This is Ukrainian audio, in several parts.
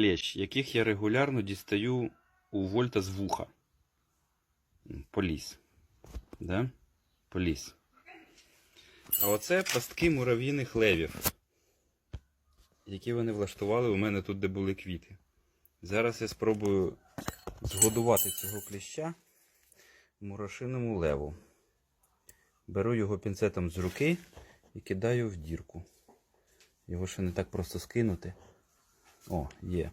Клещ, яких я регулярно дістаю у вольта з вуха. Поліз. Да? Поліз. А оце пастки мурав'їних левів, які вони влаштували у мене тут, де були квіти. Зараз я спробую згодувати цього кліща мурашиному леву. Беру його пінцетом з руки і кидаю в дірку. Його ще не так просто скинути. О, є.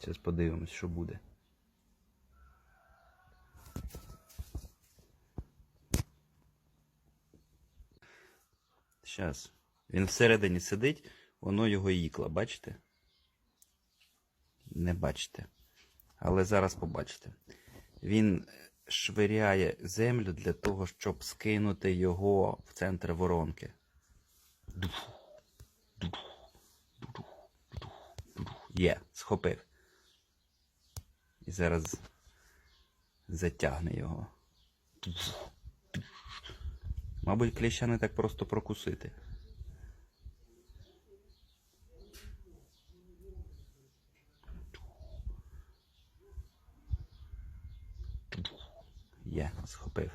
Зараз подивимось, що буде. Зараз. Він всередині сидить, воно його ікла, бачите? Не бачите. Але зараз побачите. Він швиряє землю для того, щоб скинути його в центр воронки. Є, схопив. І зараз затягне його. Мабуть, кліща не так просто прокусити. Є, схопив.